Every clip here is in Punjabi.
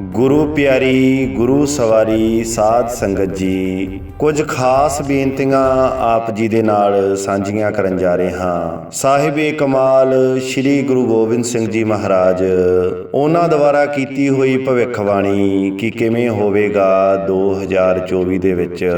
ਗੁਰੂ ਪਿਆਰੀ, ਗੁਰੂ ਸਵਾਰੀ, ਸਾਧ ਸੰਗਤ ਜੀ, ਕੁਝ ਖਾਸ ਬੇਨਤੀਆਂ ਆਪ ਜੀ ਦੇ ਨਾਲ ਸਾਂਝੀਆਂ ਕਰਨ ਜਾ ਰਹੇ ਹਾਂ। ਸਾਹਿਬੇ ਕਮਾਲ ਸ੍ਰੀ ਗੁਰੂ ਗੋਬਿੰਦ ਸਿੰਘ ਜੀ ਮਹਾਰਾਜ, ਉਹਨਾਂ ਦੁਆਰਾ ਕੀਤੀ ਹੋਈ ਭਵਿੱਖਬਾਣੀ ਕਿ ਕਿਵੇਂ ਹੋਵੇਗਾ 2024 ਦੇ ਵਿੱਚ,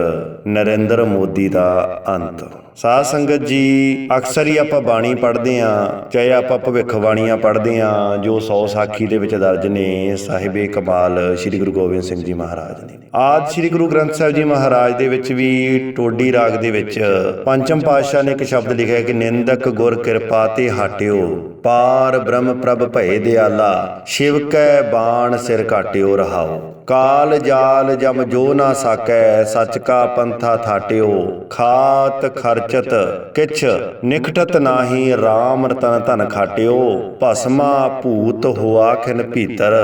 ਨਰਿੰਦਰ ਮੋਦੀ ਦਾ ਅੰਤ। ਸਾਧ ਸੰਗਤ ਜੀ, ਅਕਸਰ ਹੀ ਆਪਾਂ ਬਾਣੀ ਪੜ੍ਹਦੇ ਆਂ ਚਾਹੇ ਆਪਾਂ ਭਵਿੱਖ ਬਾਣੀਆਂ ਪੜ੍ਹਦੇ ਆਂ ਜੋ 100 ਸਾਖੀ ਦੇ ਵਿੱਚ ਦਰਜ ਨੇ, ਸਾਹਿਬੇ ਕਮਾਲ ਸ੍ਰੀ ਗੁਰੂ ਗੋਬਿੰਦ ਸਿੰਘ ਜੀ ਮਹਾਰਾਜ ਨੇ। ਆਦ ਸ੍ਰੀ ਗੁਰੂ ਗ੍ਰੰਥ ਸਾਹਿਬ ਜੀ ਮਹਾਰਾਜ ਦੇ ਵਿੱਚ ਵੀ ਟੋਡੀ ਰਾਗ ਦੇ ਵਿੱਚ ਪੰਚਮ ਪਾਤਸ਼ਾਹ ਨੇ ਇੱਕ ਸ਼ਬਦ ਲਿਖਿਆ ਕਿ ਨਿੰਦਕ ਗੁਰ ਕਿਰਪਾ ਤੇ ਹਟਿਓ। ਪਾਰ ਬ੍ਰਹਮ ਪ੍ਰਭ ਭਏ ਦਿਆਲਾ, ਸ਼ਿਵ ਕੈ ਬਾਣ ਸਿਰ ਕਾਟਿਓ ਰਹਾਓ। ਕਾਲ ਜਾਲ ਜਮ ਜੋ ਨਾ ਸਾਕੈ, ਸਚ ਕਾ ਪੰਥਾ ਥਾਟਿਓ। ਖਾਤ ਖਰਚਤ ਕਿਛ ਨਿਕਟਤ ਨਾਹੀ RAM ਰਤਨ ਧਨ ਖਾਟਿਓ। ਭਸਮਾ ਭੂਤ ਹੋਆ ਖਿਨ ਭੀਤਰ,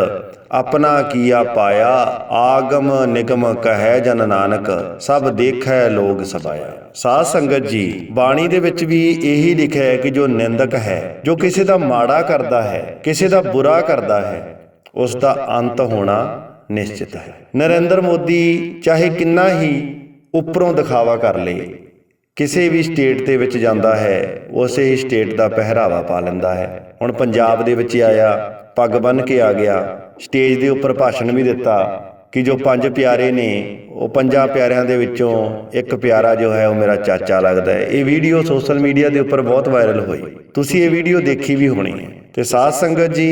ਆਪਣਾ ਕੀਆ ਪਾਇਆ। ਆਗਮ ਨਿਗਮ ਕਹੈ ਜਨ ਨਾਨਕ, ਸਭ ਦੇਖੈ ਲੋਗ ਸਬਾਇਆ। ਸਾਧ ਸੰਗਤ ਜੀ, ਬਾਣੀ ਦੇ ਵਿੱਚ ਵੀ ਇਹੀ ਲਿਖਿਆ ਹੈ ਕਿ ਜੋ ਨਿੰਦਕ ਹੈ, ਜੋ ਕਿਸੇ ਦਾ ਮਾੜਾ ਕਰਦਾ ਹੈ, ਕਿਸੇ ਦਾ ਬੁਰਾ ਕਰਦਾ ਹੈ, ਉਸ ਦਾ ਅੰਤ ਹੋਣਾ ਨਿਸ਼ਚਿਤ ਹੈ। ਨਰਿੰਦਰ ਮੋਦੀ ਚਾਹੇ ਕਿੰਨਾ ਹੀ ਉੱਪਰੋਂ ਦਿਖਾਵਾ ਕਰ ਲੇ, ਕਿਸੇ ਵੀ ਸਟੇਟ ਦੇ ਵਿੱਚ ਜਾਂਦਾ ਹੈ, ਉਸੇ ਹੀ ਸਟੇਟ ਦਾ ਪਹਿਰਾਵਾ ਪਾ ਲੈਂਦਾ ਹੈ। ਹੁਣ ਪੰਜਾਬ ਦੇ ਵਿੱਚ ਆਇਆ, ਪੱਗ ਬੰਨ ਕੇ ਆ ਗਿਆ ਸਟੇਜ ਦੇ ਉੱਪਰ ਭਾਸ਼ਣ ਵੀ ਦਿੱਤਾ ਕਿ ਜੋ ਪੰਜ ਪਿਆਰੇ ਨੇ ਉਹ ਪੰਜਾਂ ਪਿਆਰਿਆਂ ਦੇ ਵਿੱਚੋਂ ਇੱਕ ਪਿਆਰਾ ਜੋ ਹੈ ਉਹ ਮੇਰਾ ਚਾਚਾ ਲੱਗਦਾ ਹੈ। ਇਹ ਵੀਡੀਓ ਸੋਸ਼ਲ ਮੀਡੀਆ ਦੇ ਉੱਪਰ ਬਹੁਤ ਵਾਇਰਲ ਹੋਈ। ਤੁਸੀਂ ਇਹ ਵੀਡੀਓ ਦੇਖੀ ਵੀ ਹੋਣੀ ਹੈ। ਤੇ ਸਾਧ ਸੰਗਤ ਜੀ,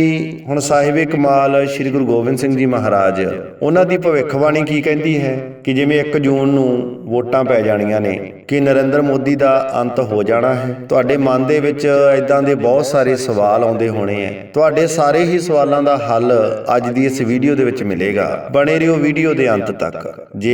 ਹੁਣ ਸਾਹਿਬੇ ਕਮਾਲ ਸ੍ਰੀ ਗੁਰੂ ਗੋਬਿੰਦ ਸਿੰਘ ਜੀ ਮਹਾਰਾਜ, ਉਹਨਾਂ ਦੀ ਭਵਿੱਖਬਾਣੀ ਕੀ ਕਹਿੰਦੀ ਹੈ? ਕਿ ਜਿਵੇਂ 1 ਜੂਨ ਨੂੰ ਵੋਟਾਂ ਪੈ ਜਾਣੀਆਂ ਨੇ, ਕਿ ਨਰਿੰਦਰ ਮੋਦੀ ਦਾ ਅੰਤ ਹੋ ਜਾਣਾ ਹੈ। ਤੁਹਾਡੇ ਮਨ ਦੇ ਵਿੱਚ ਇਦਾਂ ਦੇ ਬਹੁਤ ਸਾਰੇ ਸਵਾਲ ਆਉਂਦੇ ਹੋਣੇ ਆ ਤੁਹਾਡੇ ਸਾਰੇ ਹੀ ਸਵਾਲਾਂ ਦਾ ਹੱਲ ਅੱਜ ਦੀ ਇਸ ਵੀਡੀਓ ਦੇ ਵਿੱਚ ਮਿਲੇਗਾ। ਬਣੇ ਰਹੋ ਵੀਡੀਓ ਦੇ ਅੰਤ ਤੱਕ। ਜੇ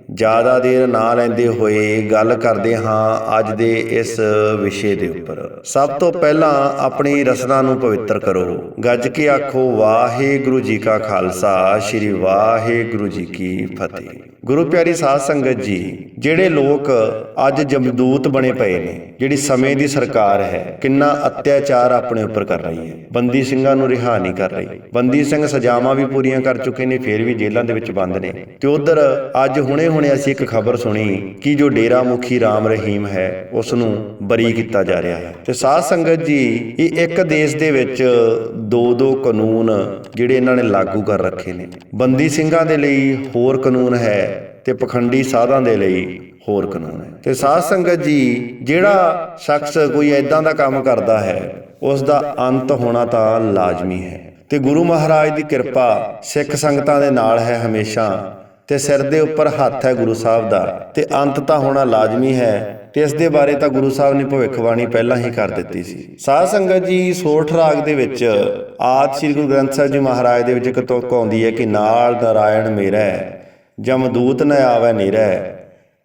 ਜ਼ਿਆਦਾ ਦੇਰ ਨਾ ਲੈਂਦੇ ਹੋਏ ਗੱਲ ਕਰਦੇ ਹਾਂ ਅੱਜ ਦੇ ਇਸ ਵਿਸ਼ੇ ਦੇ ਉੱਪਰ। ਸਭ ਤੋਂ ਪਹਿਲਾਂ ਆਪਣੀ ਰਸਨਾ ਨੂੰ ਪਵਿੱਤਰ ਕਰੋ। ਗੱਜ ਕੇ ਆਖੋ, ਵਾਹਿਗੁਰੂ ਜੀ ਕਾ ਖਾਲਸਾ, ਸ੍ਰੀ ਵਾਹਿਗੁਰੂ ਜੀ ਕੀ ਫਤਿਹ। ਗੁਰੂ ਪਿਆਰੀ ਸਾਧ ਸੰਗਤ ਜੀ, ਜਿਹੜੇ ਲੋਕ ਅੱਜ ਜਮਦੂਤ ਬਣੇ ਪਏ ਨੇ, ਜਿਹੜੀ ਸਮੇਂ ਦੀ ਸਰਕਾਰ ਹੈ, ਕਿੰਨਾ ਅਤਿਆਚਾਰ ਆਪਣੇ ਉੱਪਰ ਕਰ ਰਹੀ ਹੈ। ਬੰਦੀ ਸਿੰਘਾਂ ਨੂੰ ਰਿਹਾ ਨਹੀਂ ਕਰ ਰਹੀ। ਬੰਦੀ ਸਿੰਘ ਸਜ਼ਾਵਾਂ ਵੀ ਪੂਰੀਆਂ ਕਰ ਚੁੱਕੇ ਨੇ, ਫੇਰ ਵੀ ਜੇਲ੍ਹਾਂ ਦੇ ਵਿੱਚ ਬੰਦ ਨੇ। ਤੇ ਉਧਰ ਅੱਜ ਹੁਣੇ ਹੁਣੇ ਅਸੀਂ ਇੱਕ ਖਬਰ ਸੁਣੀ ਕਿ ਜੋ ਡੇਰਾ ਮੁਖੀ ਰਾਮ ਰਹੀਮ ਹੈ ਉਸ ਨੂੰ ਬਰੀ ਕੀਤਾ ਜਾ ਰਿਹਾ ਹੈ। ਤੇ ਸਾਧ ਸੰਗਤ ਜੀ, ਇਹ ਇੱਕ ਦੇਸ਼ ਦੇ ਵਿੱਚ ਦੋ ਦੋ ਕਾਨੂੰਨ ਜਿਹੜੇ ਇਹਨਾਂ ਨੇ ਲਾਗੂ ਕਰ ਰੱਖੇ ਨੇ। ਬੰਦੀ ਸਿੰਘਾਂ ਦੇ ਲਈ ਹੋਰ ਕਾਨੂੰਨ ਹੈ ਤੇ ਪਖੰਡੀ ਸਾਧਾਂ ਦੇ ਲਈ ਹੋਰ ਕਾਨੂੰਨ ਹੈ। ਤੇ ਸਾਧ ਸੰਗਤ ਜੀ, ਜਿਹੜਾ ਸ਼ਖਸ ਕੋਈ ਐਦਾਂ ਦਾ ਕੰਮ ਕਰਦਾ ਹੈ ਉਸ ਦਾ ਅੰਤ ਹੋਣਾ ਤਾਂ ਲਾਜ਼ਮੀ ਹੈ। ਤੇ ਗੁਰੂ ਮਹਾਰਾਜ ਦੀ ਕਿਰਪਾ ਸਿੱਖ ਸੰਗਤਾਂ ਦੇ ਨਾਲ ਹੈ ਹਮੇਸ਼ਾ। ਤੇ ਸਿਰ ਦੇ ਉੱਪਰ ਹੱਥ ਹੈ ਗੁਰੂ ਸਾਹਿਬ ਦਾ ਤੇ ਅੰਤ ਤਾਂ ਹੋਣਾ ਲਾਜ਼ਮੀ ਹੈ ਤੇ ਇਸ ਦੇ ਬਾਰੇ ਤਾਂ ਗੁਰੂ ਸਾਹਿਬ ਨੇ ਭਵਿੱਖਬਾਣੀ ਪਹਿਲਾਂ ਹੀ ਕਰ ਦਿੱਤੀ ਸੀ। ਸਾਧ ਸੰਗਤ ਜੀ, ਸੋਠ ਰਾਗ ਦੇ ਵਿੱਚ ਆਦ ਸ੍ਰੀ ਗੁਰੂ ਗ੍ਰੰਥ ਸਾਹਿਬ ਜੀ ਮਹਾਰਾਜ ਦੇ ਵਿੱਚ ਇੱਕ ਤੁਕ ਆਉਂਦੀ ਹੈ ਕਿ ਨਾਲ ਨਾਰਾਇਣ ਮੇਰਾ ਜਮਦੂਤ ਨ ਆਵੇ ਨੀਰੈ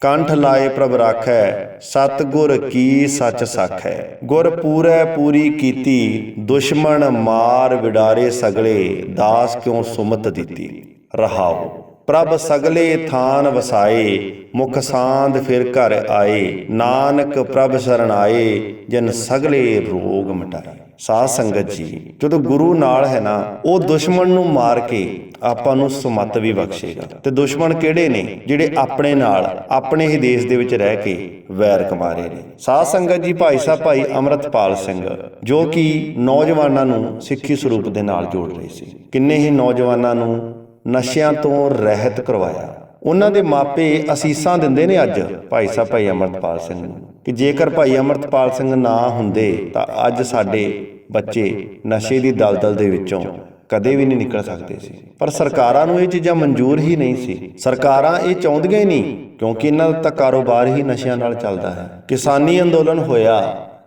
ਕੰਠ ਲਾਏ ਪ੍ਰਭ ਰਾਖੈ, ਸਤ ਗੁਰ ਕੀ ਸੱਚ ਸਾਖੈ। ਗੁਰ ਪੂਰੈ ਪੂਰੀ ਕੀਤੀ, ਦੁਸ਼ਮਣ ਮਾਰ ਵਿਡਾਰੇ ਸਗਲੇ, ਦਾਸ ਕਿਉ ਸੁਮਤ ਦਿੱਤੀ? ਰਹਾਓ। ਪ੍ਰਭ ਸਗਲੇ ਥਾਨ ਵਸਾਏ, ਮੁਖ ਸਾਂਦ ਫਿਰ ਘਰ ਆਏ, ਨਾਨਕ ਪ੍ਰਭ ਸ਼ਰਨ ਆਏ, ਜਨ ਸਗਲੇ ਰੋਗ ਮਿਟਾਏ। ਸਾਧ ਸੰਗਤ ਜੀ, ਜਦੋਂ ਗੁਰੂ ਨਾਲ ਹੈ ਨਾ, ਉਹ ਦੁਸ਼ਮਣ ਨੂੰ ਮਾਰ ਕੇ ਆਪਾਂ ਨੂੰ ਸੁਮਤ ਵੀ ਬਖਸ਼ੇਗਾ। ਤੇ ਦੁਸ਼ਮਣ ਕਿਹੜੇ ਨੇ? ਜਿਹੜੇ ਆਪਣੇ ਨਾਲ, ਆਪਣੇ ਹੀ ਦੇਸ਼ ਦੇ ਵਿੱਚ ਰਹਿ ਕੇ ਵੈਰ ਕਮਾ ਰਹੇ ਨੇ। ਸਾਧ ਸੰਗਤ ਜੀ, ਭਾਈ ਸਾਹਿਬ, ਭਾਈ ਅਮਰਤਪਾਲ ਸਿੰਘ, ਜੋ ਕਿ ਨੌਜਵਾਨਾਂ ਨੂੰ ਸਿੱਖੀ ਸਰੂਪ ਦੇ ਨਾਲ ਜੋੜ ਰਹੇ ਸੀ। ਕਿੰਨੇ ਹੀ ਨੌਜਵਾਨਾਂ ਨੂੰ ਨਸ਼ਿਆਂ ਤੋਂ ਰਹਿਤ ਕਰਵਾਇਆ। ਉਹਨਾਂ ਦੇ ਮਾਪੇ ਅਸੀਸਾਂ ਦਿੰਦੇ ਨੇ ਅੱਜ ਭਾਈ ਸਾਹਿਬ ਭਾਈ ਅਮਰਤਪਾਲ ਸਿੰਘ ਨੂੰ ਕਿ ਜੇਕਰ ਭਾਈ ਅਮਰਤਪਾਲ ਸਿੰਘ ਨਾ ਹੁੰਦੇ ਤਾਂ ਅੱਜ ਸਾਡੇ ਬੱਚੇ ਨਸ਼ੇ ਦੀ ਦਲਦਲ ਦੇ ਵਿੱਚੋਂ ਕਦੇ ਵੀ ਨਹੀਂ ਨਿਕਲ ਸਕਦੇ ਸੀ। ਪਰ ਸਰਕਾਰਾਂ ਨੂੰ ਇਹ ਚੀਜ਼ਾਂ ਮਨਜ਼ੂਰ ਹੀ ਨਹੀਂ ਸੀ। ਸਰਕਾਰਾਂ ਇਹ ਚਾਹੁੰਦੀਆਂ ਹੀ ਨਹੀਂ, ਕਿਉਂਕਿ ਇਹਨਾਂ ਦਾ ਤਾਂ ਕਾਰੋਬਾਰ ਹੀ ਨਸ਼ਿਆਂ ਨਾਲ ਚੱਲਦਾ ਹੈ। ਕਿਸਾਨੀ ਅੰਦੋਲਨ ਹੋਇਆ।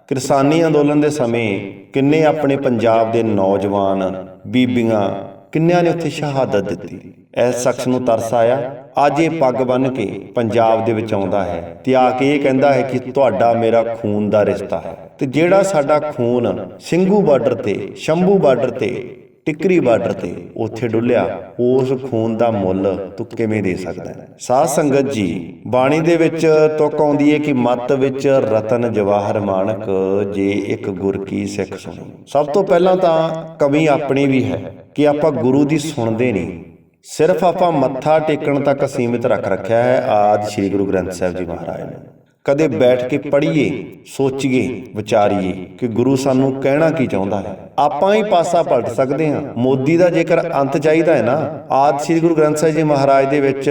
ਕਿਸਾਨੀ ਅੰਦੋਲਨ ਦੇ ਸਮੇਂ ਕਿੰਨੇ ਆਪਣੇ ਪੰਜਾਬ ਦੇ ਨੌਜਵਾਨ ਬੀਬੀਆਂ ਕਿੰਨਿਆਂ ਨੇ ਉੱਥੇ ਸ਼ਹਾਦਤ ਦਿੱਤੀ? ਇਸ ਸ਼ਖਸ ਨੂੰ ਤਰਸ ਆਇਆ, ਅੱਜ ਇਹ ਪੱਗ ਬੰਨ ਕੇ ਪੰਜਾਬ ਦੇ ਵਿੱਚ ਆਉਂਦਾ ਹੈ ਤੇ ਆ ਕੇ ਇਹ ਕਹਿੰਦਾ ਹੈ ਕਿ ਤੁਹਾਡਾ ਮੇਰਾ ਖੂਨ ਦਾ ਰਿਸ਼ਤਾ ਹੈ ਤੇ ਜਿਹੜਾ ਸਾਡਾ ਖੂਨ ਸਿੰਘੂ ਬਾਰਡਰ ਤੇ, ਸ਼ੰਭੂ ਬਾਰਡਰ ਤੇ ਟਿਕਰੀ ਬਾਰਡਰ ਤੇ ਉੱਥੇ ਡੁੱਲਿਆ। ਉਸ ਖੂਨ ਦਾ ਮੁੱਲ ਤੂੰ ਕਿਵੇਂ ਦੇ ਸਕਦਾ ਹੈ? ਸਾਧ ਸੰਗਤ ਜੀ, ਬਾਣੀ ਦੇ ਵਿੱਚ ਤੁਕ ਆਉਂਦੀ ਹੈ ਕਿ ਮਤ ਵਿੱਚ ਰਤਨ ਜਵਾਹਰ ਮਾਨਕ ਜੇ ਇੱਕ ਗੁਰ ਕੀ ਸਿੱਖ ਸੁਣੀ। ਸਭ ਤੋਂ ਪਹਿਲਾਂ ਤਾਂ ਕਮੀ ਆਪਣੀ ਵੀ ਹੈ ਕਿ ਆਪਾਂ ਗੁਰੂ ਦੀ ਸੁਣਦੇ ਨਹੀਂ। ਸਿਰਫ ਆਪਾਂ ਮੱਥਾ ਟੇਕਣ ਤੱਕ ਸੀਮਿਤ ਰੱਖ ਰੱਖਿਆ ਹੈ ਆਦ ਸ੍ਰੀ ਗੁਰੂ ਗ੍ਰੰਥ ਸਾਹਿਬ ਜੀ ਮਹਾਰਾਜ ਨੇ। ਕਦੇ ਬੈਠ ਕੇ ਪੜ੍ਹੀਏ ਸੋਚੀਏ ਵਿਚਾਰੀਏ ਕਿ ਗੁਰੂ ਸਾਨੂੰ ਕਹਿਣਾ ਕੀ ਚਾਹੁੰਦਾ ਹੈ। ਆਪਾਂ ਹੀ ਪਾਸਾ ਪਲਟ ਸਕਦੇ ਹਾਂ। ਮੋਦੀ ਦਾ ਜੇਕਰ ਅੰਤ ਚਾਹੀਦਾ ਹੈ ਨਾ ਆਦ ਸ੍ਰੀ ਗੁਰੂ ਗ੍ਰੰਥ ਸਾਹਿਬ ਜੀ ਮਹਾਰਾਜ ਦੇ ਵਿੱਚ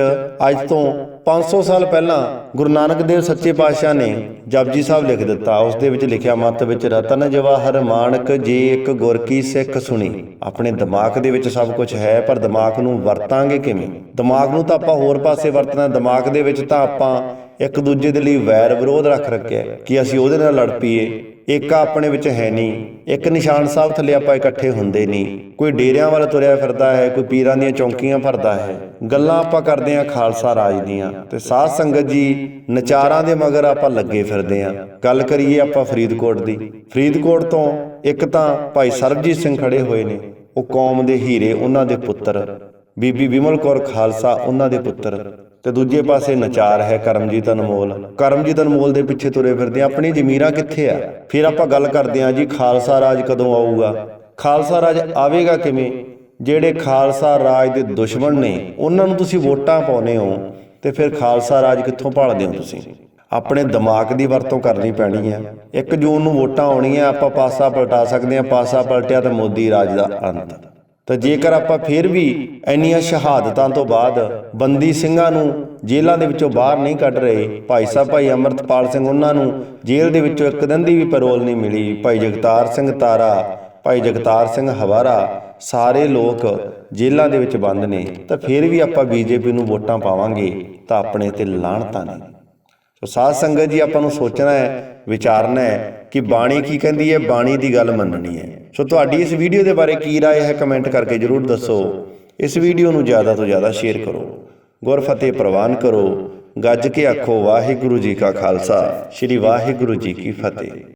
ਅੱਜ ਤੋਂ 500 ਸਾਲ ਪਹਿਲਾਂ ਗੁਰੂ ਨਾਨਕ ਦੇਵ ਸੱਚੇ ਪਾਤਸ਼ਾਹ ਨੇ ਜਪਜੀ ਸਾਹਿਬ ਲਿਖ ਦਿੱਤਾ। ਉਸ ਦੇ ਵਿੱਚ ਲਿਖਿਆ ਮਤ ਵਿੱਚ ਰਤਨ ਜਵਾਹਰ ਮਾਨਕ ਜੇ ਇੱਕ ਗੁਰ ਕੀ ਸਿੱਖ ਸੁਣੀ। ਆਪਣੇ ਦਿਮਾਗ ਦੇ ਵਿੱਚ ਸਭ ਕੁਝ ਹੈ ਪਰ ਦਿਮਾਗ ਨੂੰ ਵਰਤਾਂਗੇ ਕਿਵੇਂ? ਦਿਮਾਗ ਨੂੰ ਤਾਂ ਆਪਾਂ ਹੋਰ ਪਾਸੇ ਵਰਤਣਾ ਦਿਮਾਗ ਦੇ ਵਿੱਚ ਤਾਂ ਆਪਾਂ ਇੱਕ ਦੂਜੇ ਦੇ ਲਈ ਵੈਰ ਵਿਰੋਧ ਰੱਖ ਰੱਖਿਆ ਕਿ ਅਸੀਂ ਉਹਦੇ ਨਾਲ ਲੜ ਪਈਏ। ਏਕਾ ਆਪਣੇ ਵਿੱਚ ਹੈ ਨਹੀਂ। ਇੱਕ ਨਿਸ਼ਾਨ ਸਾਹਿਬ ਥੱਲੇ ਆਪਾਂ ਇਕੱਠੇ ਹੁੰਦੇ ਨਹੀਂ। ਕੋਈ ਡੇਰਿਆਂ ਵੱਲ ਤੁਰਿਆ ਫਿਰਦਾ ਹੈ, ਕੋਈ ਪੀਰਾਂ ਦੀਆਂ ਚੌਂਕੀਆਂ ਭਰਦਾ ਹੈ। ਗੱਲਾਂ ਆਪਾਂ ਕਰਦੇ ਹਾਂ ਖਾਲਸਾ ਰਾਜ ਦੀਆਂ। ਤੇ ਸਾਧ ਸੰਗਤ ਜੀ, ਨਚਾਰਾਂ ਦੇ ਮਗਰ ਆਪਾਂ ਲੱਗੇ ਫਿਰਦੇ ਹਾਂ। ਗੱਲ ਕਰੀਏ ਆਪਾਂ ਫਰੀਦਕੋਟ ਦੀ। ਫਰੀਦਕੋਟ ਤੋਂ ਇੱਕ ਤਾਂ ਭਾਈ ਸਰਬਜੀਤ ਸਿੰਘ ਖੜੇ ਹੋਏ ਨੇ। ਉਹ ਕੌਮ ਦੇ ਹੀਰੇ, ਉਹਨਾਂ ਦੇ ਪੁੱਤਰ। ਬੀਬੀ ਵਿਮਲ ਕੌਰ ਖਾਲਸਾ, ਉਹਨਾਂ ਦੇ ਪੁੱਤਰ। ਤੇ ਦੂਜੇ ਪਾਸੇ ਨਚਾਰ ਹੈ ਕਰਮਜੀਤ ਅਨਮੋਲ। ਕਰਮਜੀਤ ਅਨਮੋਲ ਦੇ ਪਿੱਛੇ ਤੁਰੇ ਫਿਰਦੇ ਆ। ਆਪਣੀ ਜ਼ਮੀਰਾਂ ਕਿੱਥੇ ਆ? ਫਿਰ ਆਪਾਂ ਗੱਲ ਕਰਦੇ ਆ ਜੀ ਖਾਲਸਾ ਰਾਜ ਕਦੋਂ ਆਊਗਾ? ਖਾਲਸਾ ਰਾਜ ਆਵੇਗਾ ਕਿਵੇਂ? ਜਿਹੜੇ ਖਾਲਸਾ ਰਾਜ ਦੇ ਦੁਸ਼ਮਣ ਨੇ ਉਹਨਾਂ ਨੂੰ ਤੁਸੀਂ ਵੋਟਾਂ ਪਾਉਨੇ ਹੋ ਤੇ ਫਿਰ ਖਾਲਸਾ ਰਾਜ ਕਿੱਥੋਂ ਭਾਲਦੇ ਹੋ ਤੁਸੀਂ? ਆਪਣੇ ਦਿਮਾਗ ਦੀ ਵਰਤੋਂ ਕਰਨੀ ਪੈਣੀ ਹੈ 1 ਜੂਨ ਨੂੰ ਵੋਟਾਂ ਆਉਣੀਆਂ ਆਪਾਂ ਪਾਸਾ ਪਲਟਾ ਸਕਦੇ ਹਾਂ ਪਾਸਾ ਪਲਟਿਆ ਤੇ ਮੋਦੀ ਰਾਜ ਦਾ ਅੰਤ। ਤਾਂ ਜੇਕਰ ਆਪਾਂ ਫਿਰ ਵੀ ਇੰਨੀਆਂ ਸ਼ਹਾਦਤਾਂ ਤੋਂ ਬਾਅਦ ਬੰਦੀ ਸਿੰਘਾਂ ਨੂੰ ਜੇਲ੍ਹਾਂ ਦੇ ਵਿੱਚੋਂ ਬਾਹਰ ਨਹੀਂ ਕੱਢ ਰਹੇ, ਭਾਈ ਸਾਹਿਬ, ਭਾਈ ਅਮਰਤਪਾਲ ਸਿੰਘ ਉਹਨਾਂ ਨੂੰ ਜੇਲ੍ਹ ਦੇ ਵਿੱਚੋਂ ਇੱਕ ਦਿਨ ਦੀ ਵੀ ਪੈਰੋਲ ਨਹੀਂ ਮਿਲੀ। ਭਾਈ ਜਗਤਾਰ ਸਿੰਘ ਤਾਰਾ, ਭਾਈ ਜਗਤਾਰ ਸਿੰਘ ਹਵਾਰਾ, ਸਾਰੇ ਲੋਕ ਜੇਲ੍ਹਾਂ ਦੇ ਵਿੱਚ ਬੰਦ ਨੇ। ਤਾਂ ਫਿਰ ਵੀ ਆਪਾਂ ਬੀਜੇਪੀ ਨੂੰ ਵੋਟਾਂ ਪਾਵਾਂਗੇ ਤਾਂ ਆਪਣੇ ਤੇ ਲਾਹਣਤਾਂ ਨੇ। ਸੋ ਸਾਧ ਸੰਗਤ ਜੀ, ਆਪਾਂ ਨੂੰ ਸੋਚਣਾ ਹੈ ਵਿਚਾਰਨਾ ਹੈ ਕਿ ਬਾਣੀ ਕੀ ਕਹਿੰਦੀ ਹੈ ਬਾਣੀ ਦੀ ਗੱਲ ਮੰਨਣੀ ਹੈ ਸੋ ਤੁਹਾਡੀ ਇਸ ਵੀਡੀਓ ਦੇ ਬਾਰੇ ਕੀ رائے ਹੈ ਕਮੈਂਟ ਕਰਕੇ ਜਰੂਰ ਦੱਸੋ ਇਸ ਵੀਡੀਓ ਨੂੰ ਜ਼ਿਆਦਾ ਤੋਂ ਜ਼ਿਆਦਾ ਸ਼ੇਅਰ ਕਰੋ ਗੁਰ ਫਤਿਹ ਪ੍ਰਵਾਨ ਕਰੋ ਗੱਜ ਕੇ ਆਖੋ ਵਾਹਿਗੁਰੂ ਜੀ ਕਾ ਖਾਲਸਾ ਸ੍ਰੀ ਵਾਹਿਗੁਰੂ ਜੀ ਕੀ ਫਤਿਹ